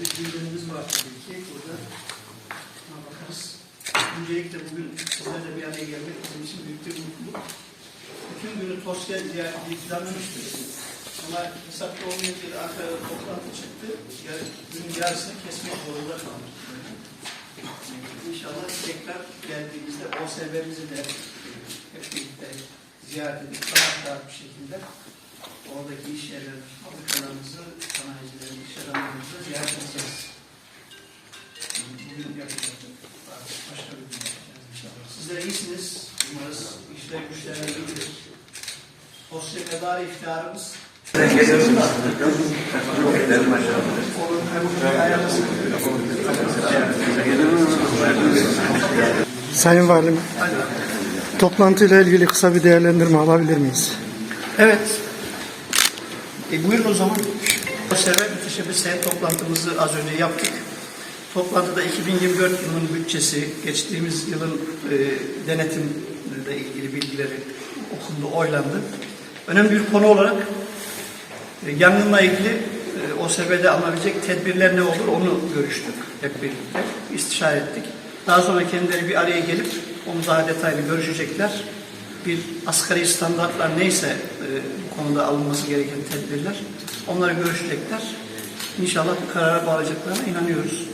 bir gündemimiz var tabii ki. Burada buna bakarız. Öncelikle bugün sizlerle bir araya gelmek bizim için büyük bir mutluluk. Bütün günü Tosya ziyaretini planlamıştık. Ama hesapta olmayınca da Ankara'da toplantı çıktı. Yar, günün yarısını kesmek zorunda kaldık. İnşallah tekrar geldiğimizde OSB'mizi de hep birlikte ziyaret edip rahat rahat bir şekilde oradaki iş yerleri, fabrikalarımızı, sanayicilerimizi, iş adamlarımızı ziyaret edeceğiz. Bugün yapacağız. Başka bir gün yapacağız inşallah. Sizler iyisiniz. Umarız işler güçlerine gidiyor. Sosyal medari iftiharımız Sayın Valim, toplantıyla ilgili kısa bir değerlendirme alabilir miyiz? Evet. E, buyurun o zaman. Sefer müteşebbis seyahat toplantımızı az önce yaptık. Toplantıda 2024 yılının bütçesi, geçtiğimiz yılın e, denetimle ilgili bilgileri okundu, oylandı. Önemli bir konu olarak e, yangınla ilgili e, OSB'de alınabilecek tedbirler ne olur onu görüştük hep birlikte, istişare ettik. Daha sonra kendileri bir araya gelip onu daha detaylı görüşecekler. Bir asgari standartlar neyse e, bu konuda alınması gereken tedbirler onları görüşecekler. İnşallah bir karara bağlayacaklarına inanıyoruz.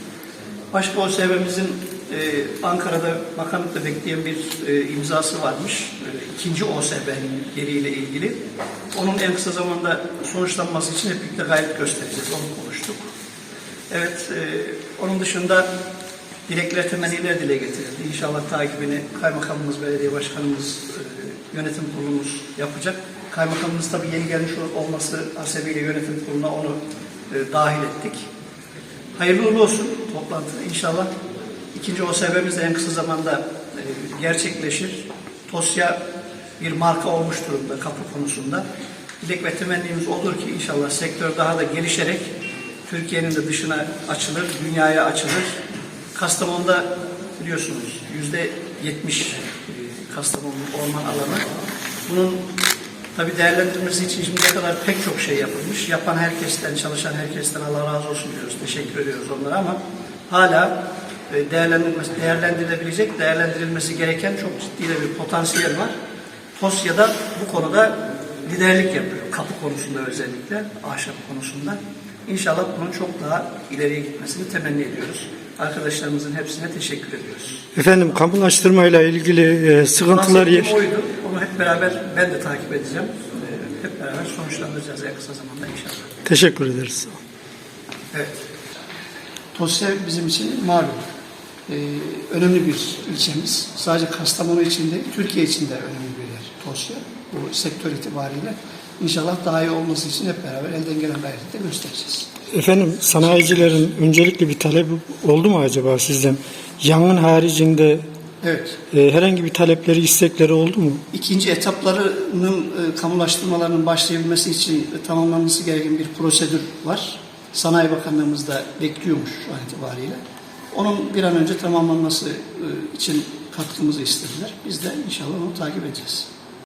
Başka OSB'mizin e, Ankara'da bakanlıkta bekleyen bir e, imzası varmış. E, ikinci OSB'nin yeriyle ilgili. Onun en kısa zamanda sonuçlanması için hep birlikte gayret göstereceğiz. Onu konuştuk. Evet, e, onun dışında dilekler, temenniler dile getirildi. İnşallah takibini kaymakamımız, belediye başkanımız, e, yönetim kurulumuz yapacak. Kaymakamımız tabii yeni gelmiş olması hasebiyle yönetim kuruluna onu e, dahil ettik. Hayırlı uğurlu olsun toplantı. İnşallah ikinci OSB'miz de en kısa zamanda e, gerçekleşir. TOSYA bir marka olmuş durumda kapı konusunda. Dilek ve temennimiz olur ki inşallah sektör daha da gelişerek Türkiye'nin de dışına açılır, dünyaya açılır. Kastamonu'da biliyorsunuz yüzde yetmiş Kastamonu orman alanı. Bunun Tabii değerlendirmesi için şimdiye kadar pek çok şey yapılmış. Yapan herkesten, çalışan herkesten Allah razı olsun diyoruz. Teşekkür ediyoruz onlara ama hala e, değerlendirilmesi, değerlendirilebilecek, değerlendirilmesi gereken çok ciddi de bir potansiyel var. TOSYA'da bu konuda liderlik yapıyor. Kapı konusunda özellikle, ahşap konusunda. İnşallah bunun çok daha ileriye gitmesini temenni ediyoruz. Arkadaşlarımızın hepsine teşekkür ediyoruz. Efendim kamulaştırmayla ilgili e, sıkıntılar Bahsettiğim oydu. Onu hep beraber ben de takip edeceğim. Ee, Hep beraber sonuçlandıracağız en kısa zamanda inşallah. Teşekkür ederiz. Evet. Tosya bizim için malum. Ee, önemli bir ilçemiz. Sadece Kastamonu için değil, Türkiye için de önemli bir yer Tosya. Bu sektör itibariyle. İnşallah daha iyi olması için hep beraber elden gelen gayreti de göstereceğiz. Efendim sanayicilerin öncelikli bir talebi oldu mu acaba sizden? Yangın haricinde Evet. e, herhangi bir talepleri, istekleri oldu mu? İkinci etaplarının e, kamulaştırmalarının başlayabilmesi için tamamlanması gereken bir prosedür var. Sanayi Bakanlığımız da bekliyormuş şu an itibariyle. Onun bir an önce tamamlanması e, için katkımızı istediler. Biz de inşallah onu takip edeceğiz.